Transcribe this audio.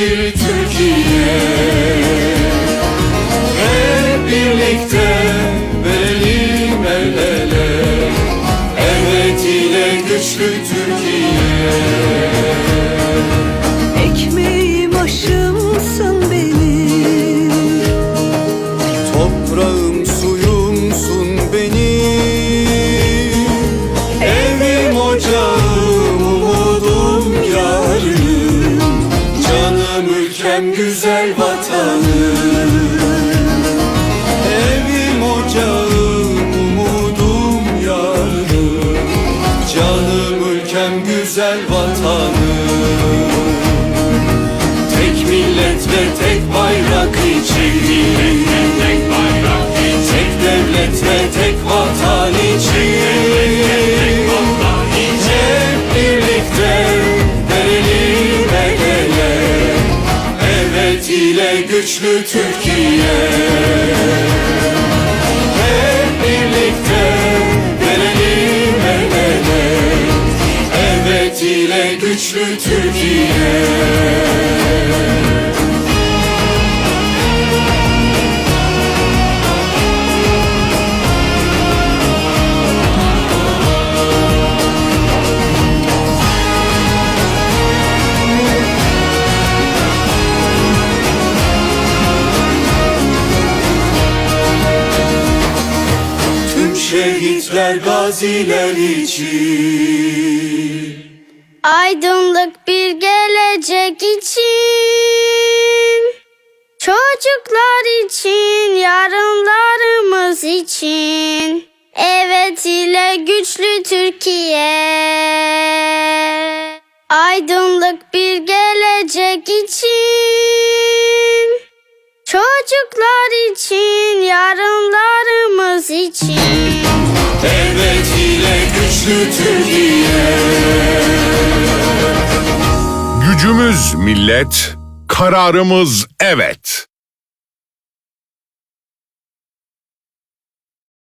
bir Türkiye. Hep birlikte verelim el ele. Evet ile güçlü Türkiye. Güzel vatanım Evim ocağım umudum yarım Canım ülkem güzel vatanım Tek millet ve tek bayrak için Evet ile güçlü Türkiye. Hep birlikte verelim el ele Evet ile güçlü Türkiye şehitler gaziler için. Aydınlık bir gelecek için Çocuklar için, yarınlarımız için. Evet ile güçlü Türkiye. Aydınlık bir gelecek için Çocuklar için, Gücümüz millet, kararımız evet.